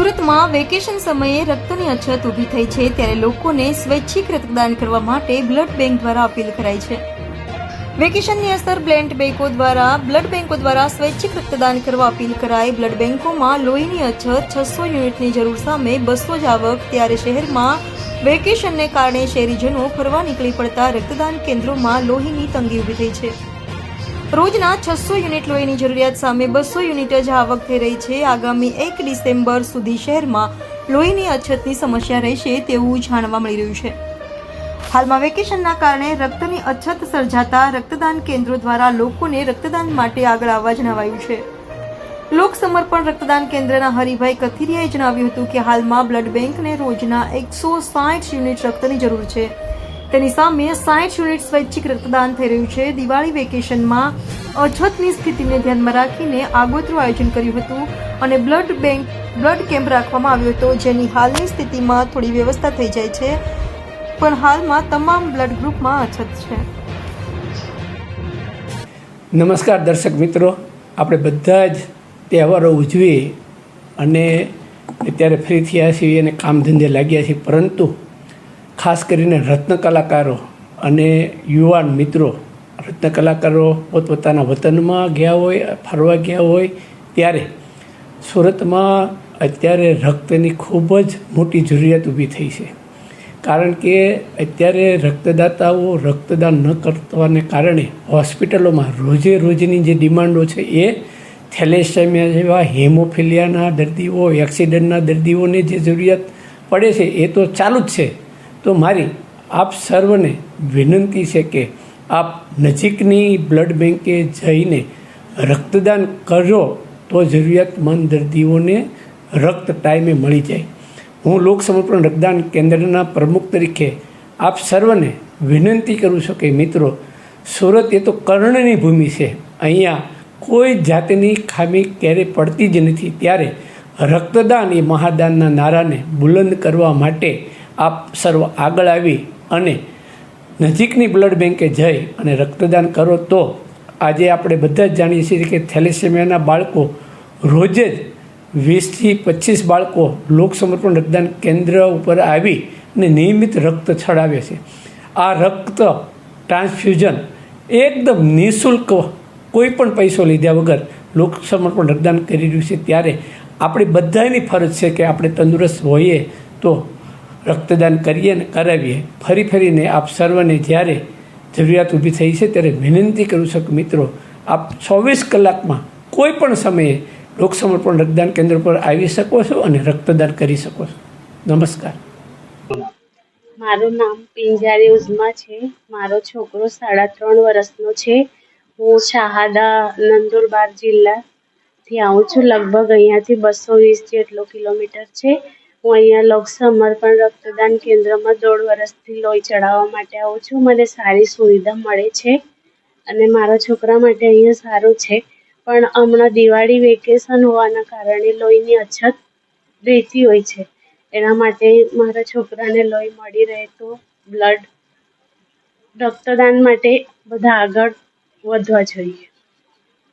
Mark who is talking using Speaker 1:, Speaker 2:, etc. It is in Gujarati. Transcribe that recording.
Speaker 1: સુરતમાં વેકેશન સમયે રક્તની અછત ઊભી થઈ છે ત્યારે લોકોને સ્વૈચ્છિક રક્તદાન કરવા માટે બ્લડ બેંક દ્વારા અપીલ કરાઈ છે. વેકેશનની અસર બ્લડ બેંકો દ્વારા, બ્લડ બેંકો દ્વારા સ્વૈચ્છિક રક્તદાન કરવા અપીલ કરાઈ. બ્લડ બેંકોમાં લોહીની અછત છસો યુનિટની જરૂર સામે બસો જ આવક ત્યારે શહેરમાં વેકેશનને કારણે શહેરીજનો ફરવા નીકળી પડતા રક્તદાન કેન્દ્રોમાં લોહીની તંગી ઊભી થઈ છે. રોજના છસો યુનિટ લોહીની જરૂરિયાત સામે બસો યુનિટ જ આવક થઈ રહી છે. આગામી એક ડિસેમ્બર સુધી શહેરમાં લોહીની અછતની સમસ્યા રહેશે તેવું જાણવા મળી રહ્યું છે. હાલમાં વેકેશનના કારણે રક્તની અછત સર્જાતા રક્તદાન કેન્દ્રો દ્વારા લોકોને રક્તદાન માટે આગળ આવવા જણાવાયું છે. લોક સમર્પણ રક્તદાન કેન્દ્રના હરિભાઈ કથિરિયાએ જણાવ્યું હતું કે હાલમાં બ્લડ બેંકને રોજના એકસો સાઠ યુનિટ રક્તની જરૂર છે. તેની સામે સાઠ યુનિટ સ્વૈચ્છિક રક્તદાન થઈ રહ્યું છે. દિવાળી વેકેશનમાં અછતની સ્થિતિને ધ્યાનમાં રાખીને આગોતરું આયોજન કર્યું હતું અને બ્લડ બેંક, બ્લડ કેમ્પ રાખવામાં આવ્યો હતો, જેની હાલની સ્થિતિમાં થોડી વ્યવસ્થા થઈ જાય છે. પણ હાલમાં તમામ બ્લડ ગ્રુપમાં અછત છે.
Speaker 2: નમસ્કાર દર્શક મિત્રો. આપણે બધા જ તહેવારો ઉજવીએ અને અત્યારે ફ્રી થયા છીએ અને કામ ધંધે લાગ્યા છીએ. પરંતુ ખાસ કરીને રત્ન કલાકારો અને યુવાન મિત્રો. રત્ન કલાકારો પોતપોતાના વતનમાં ગયા હોય, ફરવા ગયા હોય, ત્યારે સુરતમાં અત્યારે રક્તની ખૂબ જ મોટી જરૂરિયાત ઊભી થઈ છે. કારણ કે અત્યારે રક્તદાતાઓ રક્તદાન ન કરવાને કારણે હોસ્પિટલોમાં રોજે રોજની જે ડિમાન્ડો છે એ થેલેસેમિયા જેવા હેમોફિલિયાના દર્દીઓ, એક્સિડન્ટના દર્દીઓને જે જરૂરિયાત પડે છે એ તો ચાલુ જ છે. તો મારી આપ સર્વને વિનંતી છે કે આપ નજીકની બ્લડ બેંકે જઈને રક્તદાન કરો તો જરૂરિયાતમંદ દર્દીઓને રક્ત ટાઈમે મળી જાય. હું લોક રક્તદાન કેન્દ્રના પ્રમુખ તરીકે આપ સર્વને વિનંતી કરું છું કે મિત્રો, સુરત એ તો કર્ણની ભૂમિ છે. અહીંયા કોઈ જાતની ખામી ક્યારે પડતી જ નથી. ત્યારે રક્તદાન એ મહાદાનના નારાને બુલંદ કરવા માટે આપ સર્વ આગળ આવી અને નજીકની બ્લડ બેંકે જઈ અને રક્તદાન કરો તો આજે આપણે બધા જ જાણીએ છીએ કે થેલેસેમિયાના બાળકો રોજે જ વીસથી પચીસ બાળકો લોકસમર્પણ રક્તદાન કેન્દ્ર ઉપર આવી અને નિયમિત રક્ત છડાવે છે. આ રક્ત ટ્રાન્સફ્યુઝન એકદમ નિઃશુલ્ક કોઈ પણ પૈસો લીધા વગર લોકસમર્પણ રક્તદાન કરી રહ્યું છે. ત્યારે આપણી બધાની ફરજ છે કે આપણે તંદુરસ્ત હોઈએ તો રક્તદાન કરીએ ને કરાવીએ, ફરી ફરીને આપ સર્વને જ્યારે જરૂરિયાત ઊભી થઈ છે ત્યારે વિનંતી કરું છું કે મિત્રો, આપ ચોવીસ કલાકમાં કોઈ પણ સમયે સમર્પણ રક્તદાન કેન્દ્ર પર આવી શકો છો અને રક્તદાન કરી શકો છો. નમસ્કાર.
Speaker 3: મારું નામ પિંજારી ઉઝમા છે. મારો છોકરો સાડા ત્રણ વર્ષનો છે. હું શાહાદા, નંદુરબાર જિલ્લાથી આવું છું. લગભગ અહીંયાથી બસો વીસ જેટલો કિલોમીટર છે. હું અહીંયા લોક સમર્પણ રક્તદાન કેન્દ્રમાં દોઢ વર્ષથી લોહી ચડાવવા માટે આવું છું. મને સારી સુવિધા મળે છે અને મારા છોકરા માટે અહીંયા સારું છે. પણ હમણાં દિવાળી વેકેશન હોવાના કારણે લોહીની અછત રહેતી હોય છે. એના માટે મારા છોકરાને લોહી મળી રહે તો બ્લડ રક્તદાન માટે બધા આગળ વધવા જોઈએ.